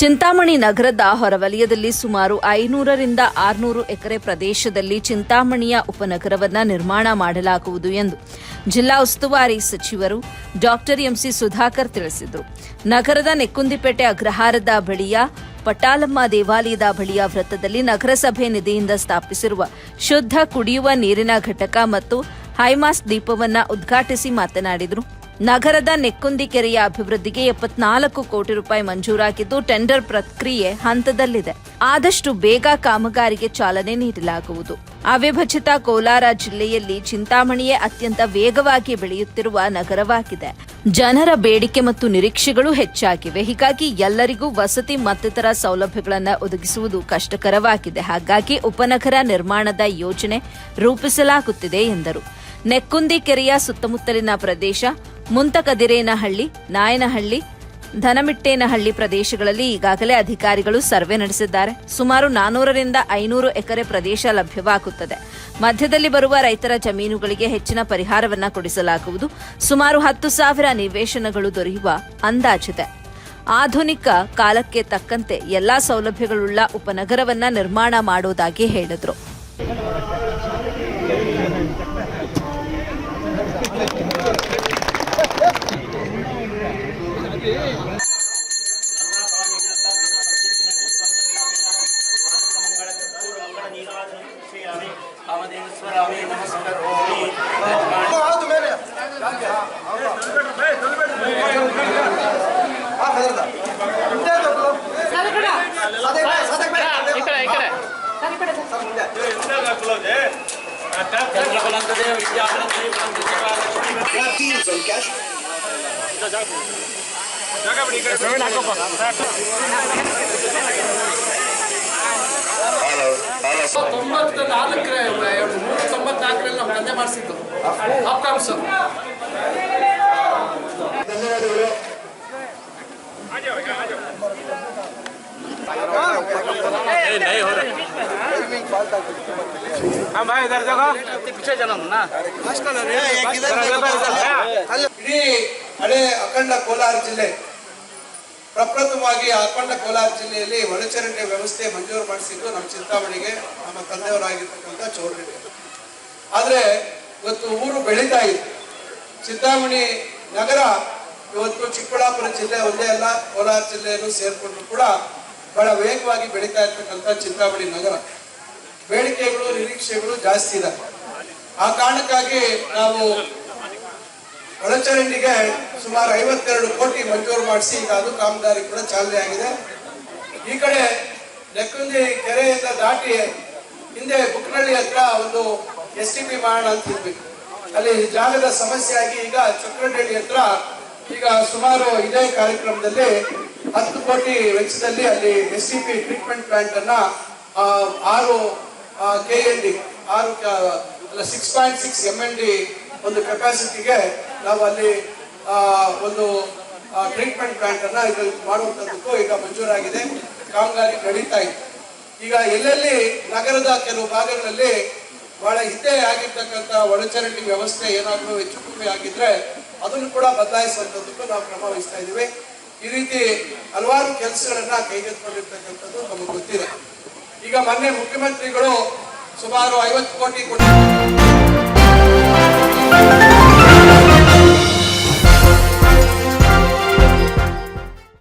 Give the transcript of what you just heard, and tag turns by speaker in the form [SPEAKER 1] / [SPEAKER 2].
[SPEAKER 1] ಚಿಂತಾಮಣಿ ನಗರದ ಹೊರವಲಯದಲ್ಲಿ ಸುಮಾರು ಐನೂರರಿಂದ ಆರುನೂರು ಎಕರೆ ಪ್ರದೇಶದಲ್ಲಿ ಚಿಂತಾಮಣಿಯ ಉಪನಗರವನ್ನ ನಿರ್ಮಾಣ ಮಾಡಲಾಗುವುದು ಎಂದು ಜಿಲ್ಲಾ ಉಸ್ತುವಾರಿ ಸಚಿವರು ಡಾಕ್ಟರ್ ಎಂಸಿ ಸುಧಾಕರ್ ತಿಳಿಸಿದರು. ನಗರದ ನೆಕ್ಕುಂದಿಪೇಟೆ ಅಗ್ರಹಾರದ ಬಳಿಯ ಪಟ್ಟಾಲಮ್ಮ ದೇವಾಲಯದ ಬಳಿಯ ವೃತ್ತದಲ್ಲಿ ನಗರಸಭೆ ನಿಧಿಯಿಂದ ಸ್ಥಾಪಿಸಿರುವ ಶುದ್ಧ ಕುಡಿಯುವ ನೀರಿನ ಘಟಕ ಮತ್ತು ಹೈಮಾಸ್ ದೀಪವನ್ನು ಉದ್ಘಾಟಿಸಿ ಮಾತನಾಡಿದರು. ನಗರದ ನೆಕ್ಕುಂದಿ ಕೆರೆಯ ಅಭಿವೃದ್ಧಿಗೆ ಎಪ್ಪತ್ನಾಲ್ಕು ಕೋಟಿ ರೂಪಾಯಿ ಮಂಜೂರಾಗಿದ್ದು ಟೆಂಡರ್ ಪ್ರಕ್ರಿಯೆ ಹಂತದಲ್ಲಿದೆ. ಆದಷ್ಟು ಬೇಗ ಕಾಮಗಾರಿಗೆ ಚಾಲನೆ ನೀಡಲಾಗುವುದು. ಅವಿಭಜಿತ ಕೋಲಾರ ಜಿಲ್ಲೆಯಲ್ಲಿ ಚಿಂತಾಮಣಿಯೇ ಅತ್ಯಂತ ವೇಗವಾಗಿ ಬೆಳೆಯುತ್ತಿರುವ ನಗರವಾಗಿದೆ. ಜನರ ಬೇಡಿಕೆ ಮತ್ತು ನಿರೀಕ್ಷೆಗಳು ಹೆಚ್ಚಾಗಿವೆ. ಹೀಗಾಗಿ ಎಲ್ಲರಿಗೂ ವಸತಿ ಮತ್ತಿತರ ಸೌಲಭ್ಯಗಳನ್ನು ಒದಗಿಸುವುದು ಕಷ್ಟಕರವಾಗಿದೆ. ಹಾಗಾಗಿ ಉಪನಗರ ನಿರ್ಮಾಣದ ಯೋಜನೆ ರೂಪಿಸಲಾಗುತ್ತಿದೆ ಎಂದರು. ನೆಕ್ಕುಂದಿ ಕೆರೆಯ ಸುತ್ತಮುತ್ತಲಿನ ಪ್ರದೇಶ ಮುಂತಕದಿರೇನಹಳ್ಳಿ, ನಾಯನಹಳ್ಳಿ, ಧನಮಿಟ್ಟೇನಹಳ್ಳಿ ಪ್ರದೇಶಗಳಲ್ಲಿ ಈಗಾಗಲೇ ಅಧಿಕಾರಿಗಳು ಸರ್ವೆ ನಡೆಸಿದ್ದಾರೆ. ಸುಮಾರು ನಾನೂರರಿಂದ ಐನೂರು ಎಕರೆ ಪ್ರದೇಶ ಲಭ್ಯವಾಗುತ್ತದೆ. ಮಧ್ಯದಲ್ಲಿ ಬರುವ ರೈತರ ಜಮೀನುಗಳಿಗೆ ಹೆಚ್ಚಿನ ಪರಿಹಾರವನ್ನು ಕೊಡಿಸಲಾಗುವುದು. ಸುಮಾರು ಹತ್ತು ಸಾವಿರ ನಿವೇಶನಗಳು ದೊರೆಯುವ ಅಂದಾಜಿದೆ. ಆಧುನಿಕ ಕಾಲಕ್ಕೆ ತಕ್ಕಂತೆ ಎಲ್ಲಾ ಸೌಲಭ್ಯಗಳುಳ್ಳ ಉಪನಗರವನ್ನ ನಿರ್ಮಾಣ ಮಾಡುವುದಾಗಿ ಹೇಳಿದರು.
[SPEAKER 2] ಕಾಮದೇಶ್ವರಾಮೇ ನಮಸ್ಕರೋಮಿ
[SPEAKER 3] ಹೌದು ಮೇಲೆ ಹೆದರ್ದ ಮುಂದೆ ತಗೊಳ್ಳು. ಸದೇ ಬೇಡ, ಸದೇ ಬೇಡ. ಸರ್,
[SPEAKER 4] ನಾಲ್ಕರ ನೂರ ತೊಂಬತ್ನಾಲ್ಕರಲ್ಲಿ ನಾವು ಕತೆ ಮಾಡಿಸಿದ್ದು ಅಪ್ಕಾಮ್ಸ್
[SPEAKER 3] ಇಡೀ ಹಳೆ ಅಖಂಡ ಕೋಲಾರ ಜಿಲ್ಲೆ ಪ್ರಪ್ರಥಮವಾಗಿ ಅಖಂಡ ಕೋಲಾರ ಜಿಲ್ಲೆಯಲ್ಲಿ ಒಳಚರಂಡಿ ವ್ಯವಸ್ಥೆ ಮಂಜೂರು ಮಾಡಿಸಿದ್ದು ನಮ್ಮ ಚಿಂತಾಮಣಿಗೆ, ನಮ್ಮ ತಂದೆಯವರಾಗಿರ್ತಕ್ಕಂಥ ಚೌಡರೆಡ್ಡಿ ಆದರೆ ಇವತ್ತು ಊರು ಬೆಳೀತಾ ಇದೆ. ಚಿಂತಾಮಣಿ ನಗರ ಇವತ್ತು ಚಿಕ್ಕಬಳ್ಳಾಪುರ ಜಿಲ್ಲೆ ಒಂದೇ ಅಲ್ಲ, ಕೋಲಾರ ಜಿಲ್ಲೆಯನ್ನು ಸೇರಿಕೊಂಡು ಕೂಡ ಬಹಳ ವೇಗವಾಗಿ ಬೆಳೀತಾ ಇರ್ತಕ್ಕಂಥ ಚಿಂತಾಮಣಿ ನಗರ. ಬೇಡಿಕೆಗಳು, ನಿರೀಕ್ಷೆಗಳು ಜಾಸ್ತಿ ಇದೆ. ಆ ಕಾರಣಕ್ಕಾಗಿ ನಾವು ಒಳಚರಂಡಿಗೆ ಸುಮಾರು ಐವತ್ತೆರಡು ಕೋಟಿ ಮಂಜೂರು ಮಾಡಿಸಿ ಈಗ ಅದು ಕಾಮಗಾರಿ ಕೂಡ ಚಾಲನೆ ಆಗಿದೆ. ಈ ಕಡೆ ನೆಕ್ಕುಂದಿ ಕೆರೆಯಿಂದ ದಾಟಿ ಹಿಂದೆ ಬುಕ್ನಳ್ಳಿ ಹತ್ರ ಒಂದು ಎಸ್ ಟಿ ಪಿ ಮಾಡೋಣ ಅಂತಿದ್ವಿ ಅಲ್ಲಿ ಜಾಗದ ಸಮಸ್ಯೆ ಆಗಿ ಈಗ ಚಕ್ರಹಳ್ಳಿ ಹತ್ರ ಈಗ ಸುಮಾರು ಇದೇ ಕಾರ್ಯಕ್ರಮದಲ್ಲಿ ಹತ್ತು ಕೋಟಿ ವೆಚ್ಚದಲ್ಲಿ ಅಲ್ಲಿ S C P treatment plant ಅನ್ನ ಆರು ಕೆ ಎನ್ ಡಿ ಆರು six point six M N D ಒಂದು ಕೆಪಾಸಿಟಿಗೆ ನಾವು ಅಲ್ಲಿ ಒಂದು ಟ್ರೀಟ್ಮೆಂಟ್ ಪ್ಲಾಂಟ್ ಅನ್ನ ಇದು ಮಾಡುವಂತದ್ದಕ್ಕೂ ಈಗ ಮಂಜೂರಾಗಿದೆ. ಕಾಮಗಾರಿ ನಡೀತಾ ಇದೆ. ಈಗ ಎಲ್ಲೆಲ್ಲಿ ನಗರದ ಕೆಲವು ಭಾಗಗಳಲ್ಲಿ ಬಹಳ ಹಿಂದೆ ಆಗಿರ್ತಕ್ಕಂಥ ಒಳಚರಂಡಿ ವ್ಯವಸ್ಥೆ ಏನಾದರೂ ಹೆಚ್ಚು ಕಮ್ಮಿ ಆಗಿದ್ರೆ ಅದನ್ನು ಕೂಡ ಬದಲಾಯಿಸುವಂಥದ್ದಕ್ಕೂ ನಾವು ಕ್ರಮ ವಹಿಸ್ತಾ ಇದ್ದೀವಿ. ಈ ರೀತಿ ಹಲವಾರು ಕೆಲಸಗಳನ್ನ ಕೈಗೆತ್ತಿಕೊಂಡಿರ್ತಕ್ಕಂಥದ್ದು ನಮಗೆ ಗೊತ್ತಿದೆ. ಈಗ ಮೊನ್ನೆ ಮುಖ್ಯಮಂತ್ರಿಗಳು ಸುಮಾರು ಐವತ್ತು ಕೋಟಿ ಕೊಟ್ಟು